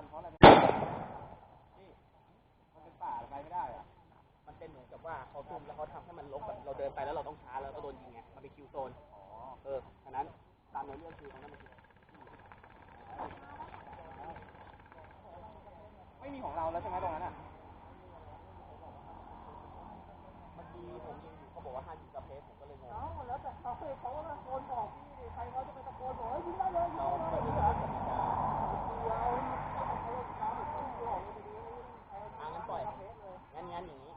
กันเพราะอะไรมันเป็นป่าไปไม่ได้อะมันเป็นเหมือนกับว่าเขาซุ่มแล้วเขาทำให้มันลกแบบเราเดินไปแล้วเราต้องช้าแล้วก็โดนยิงไงมันเป็นคิวโซนเออฉะนั้นตามเนื้เรื่องคือตรงนั้นมันคือไม่มีของเราแล้วใช่ไหมตรงนั้นอะเมื่อกี้ผมยิงอยู่เขาบอกว่าห้าสิบกเพสผมก็เลยงงแล้วแต่เขาคือเขาว่คน นงั้นอย่างนี้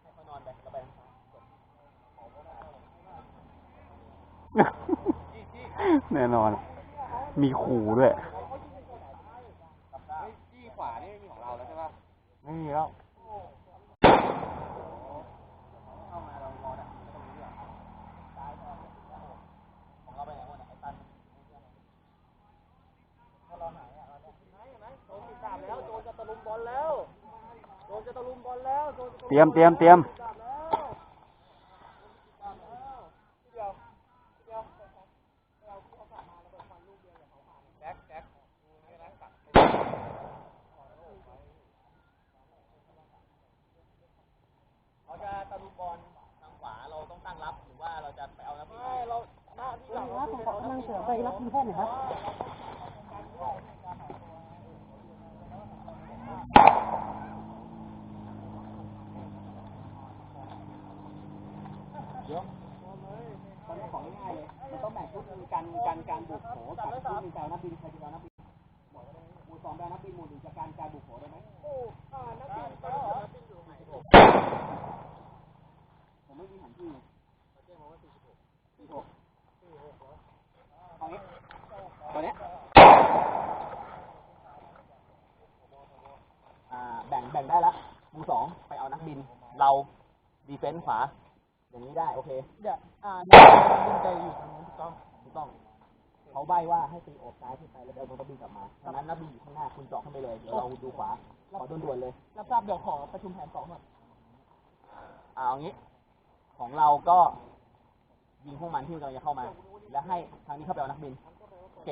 ให้เขานอนไปเราไปทางซ้ายจบแน่นอน มีขู่ด้วยเฮ้ยจี้ขวานี่ไม่มีของเราแล้วใช่ป่ะ ไม่มีแล้ว เข้ามาเรารอดักตรงนี้ดีกว่าซ้ายพอของเราไปไหนหมดอะไอ้ตันถ้าเราหายอะเราเนี่ยไหนไหนโดนติดตามแล้วโดนจะตะลุมบอลแล้วโดนจะตะลุมบอลแล้วโดนจะตะลุม เตรียมเตรียมเตรียม ติดตามแล้วติดตามแล้วเดี๋ยวเดี๋ยวไปเอาที่เขากลับมาแล้วไปฟันลูกเดียวกับเขาผ่านแจ็คแจ็คให้แจ็คกลับไปเขาจะตะลุมบอลทางขวาเราต้องตั้งรับหรือว่าเราจะไปเอานักบินไม่เราหน้าที่เราคือเราต้องเสือไปรับทีมแพทย์หน่อยครับ ตอนนี้ของง่ายเลย มันต้องแบ่งชุดมี การการการบุกโผกับชุดมีการนักบินใครจะนักบินหมู่สองแบนักบินหมู่หนึ่งจะการการบุกโผได้ไหมนักบินตอนนี้นักบินอยู่ไหนผมผมไม่มีแผนที่สี่หกเอางี้ตอนนี้ยอ่าแบ่งแบ่งได้แล้วหมู่สองไปเอานักบิน เราดีเฟนส์ขวาอย่างนี้ได้ โอเค เดี๋ยวอ่านักบินใจอยู่ตรงนู้นถูกต้อง ต้อง เขาใบว่าให้ตีโอบซ้ายขึ้นไปแล้วเดี๋ยวเอานักบินกลับมาดังนั้นนักบินอยู่ข้างหน้าคุณเจาะขึ้นไปเลย เดี๋ยวเราดูขวา ขอด่วนๆเลย รับทราบเดี๋ยวขอประชุมแผนสองก่อนเอางี้ ของเราก็ยิงพวกมันที่กำลังจะเข้ามา แล้วให้ทางนี้เข้าไปเอานักบิน โอเค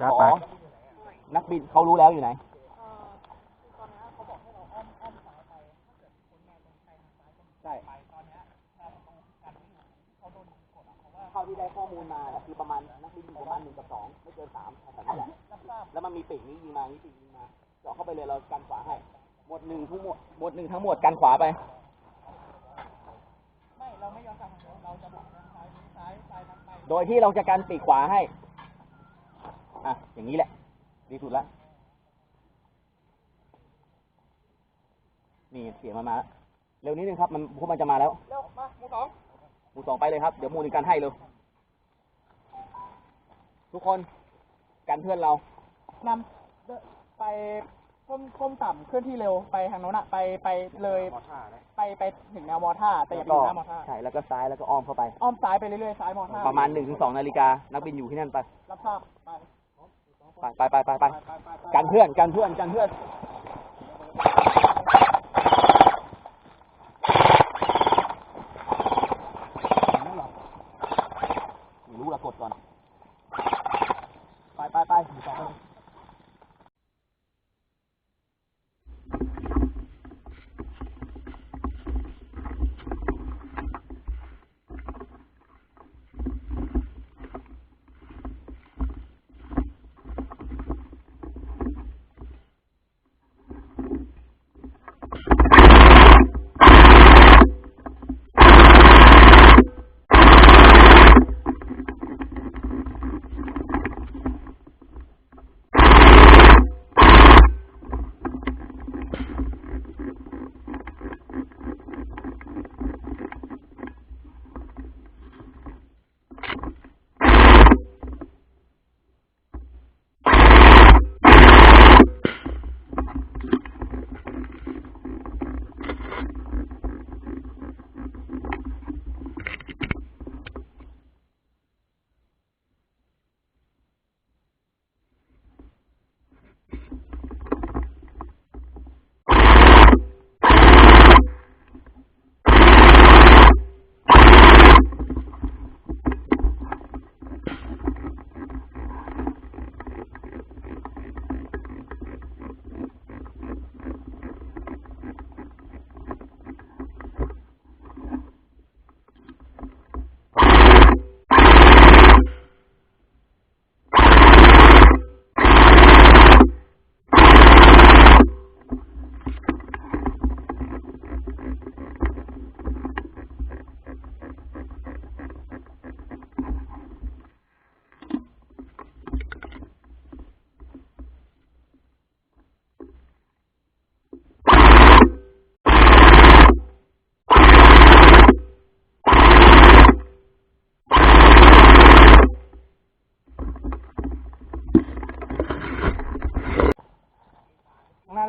ครับขอไปนักบินเขารู้แล้วอยู่ไหน ใช่ เท่าที่ได้ข้อมูลมาคือประมาณนักบินอยู่ประมาณหนึ่งกับสองไม่เกินสามแถวๆนั้นแหละแล้วมันมีปีกนี้ยิงมานี้ปีกยิงมาเจาะเข้าไปเลยเรากันขวาให้ หมวดหนึ่งทั้งหมดหมวดหนึ่งทั้งหมดกันขวาไป ไม่เราไม่ยอมกลับทางโน้นเราจะบอกทางซ้ายซ้ายซ้ายนั้นไปโดยที่เราจะกันปีกขวาให้อะอย่างนี้แหละ ดีสุดละนี่เสียงมันมาแล้วเร็วนิดนึงครับ มันพวกมันจะมาแล้ว เร็ว มาหมู่สองหมู่สองไปเลยครับ เดี๋ยวหมู่หนึ่งกันให้เลย ทุกคนกันเพื่อนเรานำเดินไปก้มก้มต่ำเคลื่อนที่เร็วไปทางโน้นอะไปไปเลยไปไปถึงแนวมอท่าแต่อย่าไปก็อยู่หน้ามอท่าใช่แล้วก็ซ้ายแล้วก็อ้อมเข้าไป อ้อมซ้ายไปเรื่อยๆซ้ายมอท่าประมาณหนึ่งถึงสองนาฬิกานักบินอยู่ที่นั่นไปรับทราบไปไปไปไปไปไปกันเพื่อนกันเพื่อนกันเพื่อน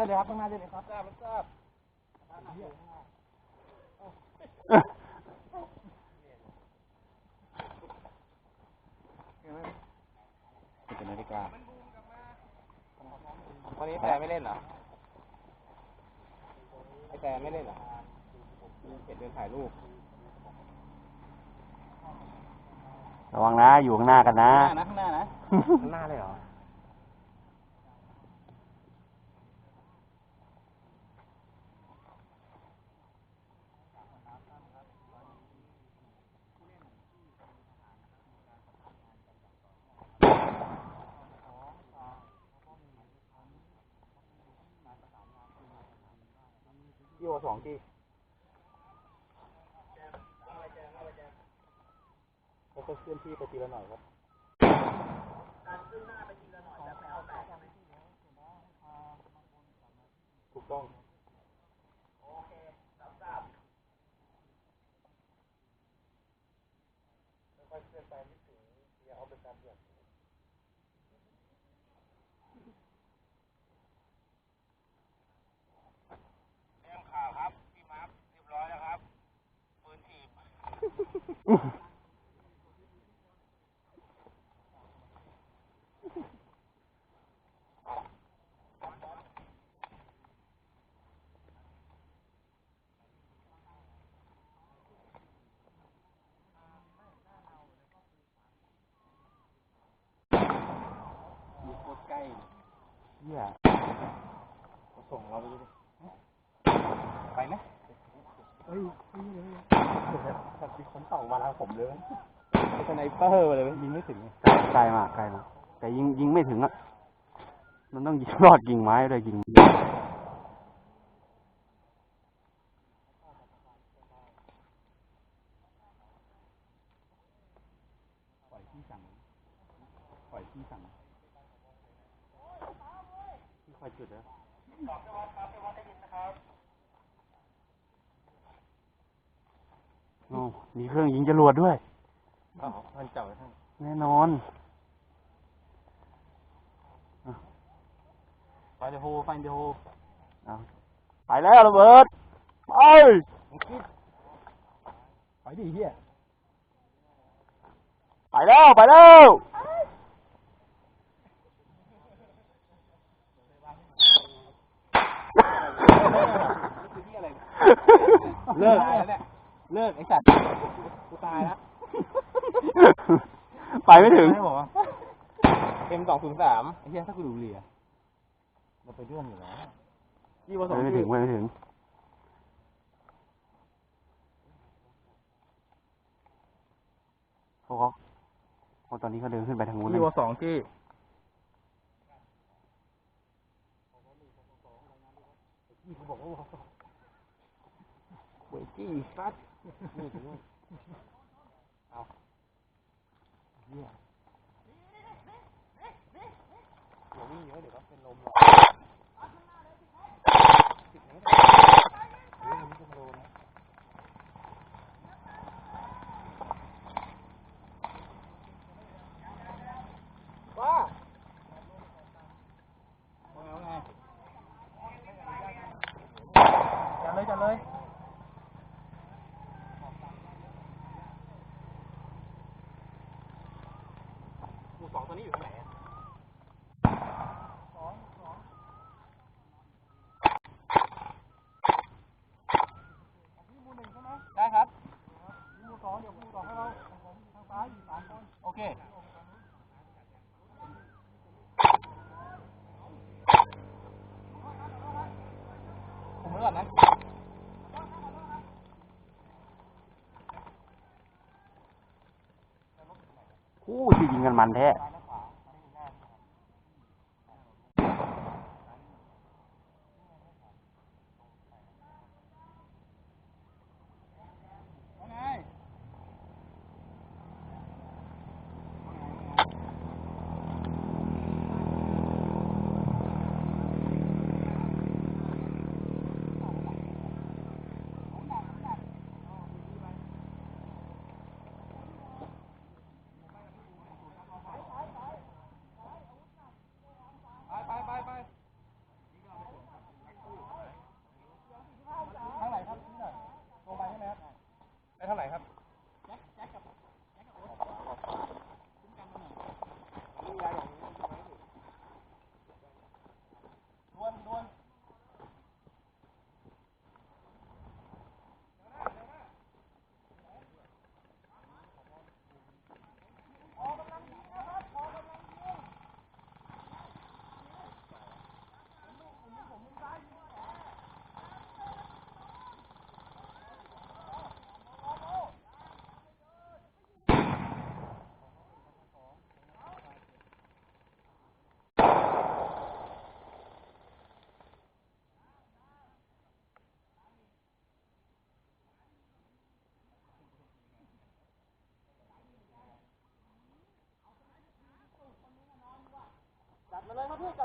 เลยนะครับทราบทราบเป็นนาฬิกาวันนี้แต่ไม่เล่นเหรอไอแต่ไม่เล่นเหรอเห็นเดินถ่ายรูประวังนะ อยู่ข้างหน้ากันนะ ข้างหน้านะ ข้างหน้านะข้างหน้าเลยเหรอ ยี่ห้อสองที่แล้วก็เคลื่อนที่ไปทีละหน่อยครับถูกต้องไปไม่ถึงเดี๋ยวเอาไปตามเดือด โคตรใกล้เหี้ยส่งเราไปดูดิไปไหม สัตว์คนต่อมาทางผมเลยสไนเปอร์เลยยิงไม่ถึงไกลมากไกลมากแต่ยิงยิงไม่ถึงอะ มันต้องยิงรอดยิงไม้ด้วยยิง ปล่อยที่สั่ง ปล่อยที่สั่ง ที่คอยจุดนะโอ้ มีเครื่องยิงจรวดด้วยอ๋อมันเจ้าท่านแน่นอนไฟเดโฮไฟเดโฮเอาไปแล้วระเบิด ไป ไปดิเฮียไปแล้ว ไปแล้วเลิกแล้วเนี่ย เลิกไอ้สัตว์กูตายแล้วไปไม่ถึง ไม่บอกว่า M สองศูนย์สามไอ้เหี้ยถ้ากูดูเรียเราไปเรื่องอยู่แล้วยี่ว่าสองไม่ถึงไม่ถึงเขาเขาเขาตอนนี้เขาเดินขึ้นไปทางนู้นยี่นะว่าสองที่ยี่กูบอกว่าเวยจี้ฟัด นี่ถึงเอาเหี้ยเดี๋ยววิ่งเยอะเดี๋ยวก็เป็นลมหรอกติดไหนเฮ้ยมันไม่เป็นลมนะ ว่าว่าไงจัดเลยจัดเลยหมู่สอง ตัวนี้อยู่ที่ไหนอะได้ครับมู่สองเดี๋ยวหมู่สองให้เราทางซ้ายอยู่สามคนโอเคผมไม่ก่อนนะอู้ที่ยิงกันมันแท้ เลยครับพี่จัด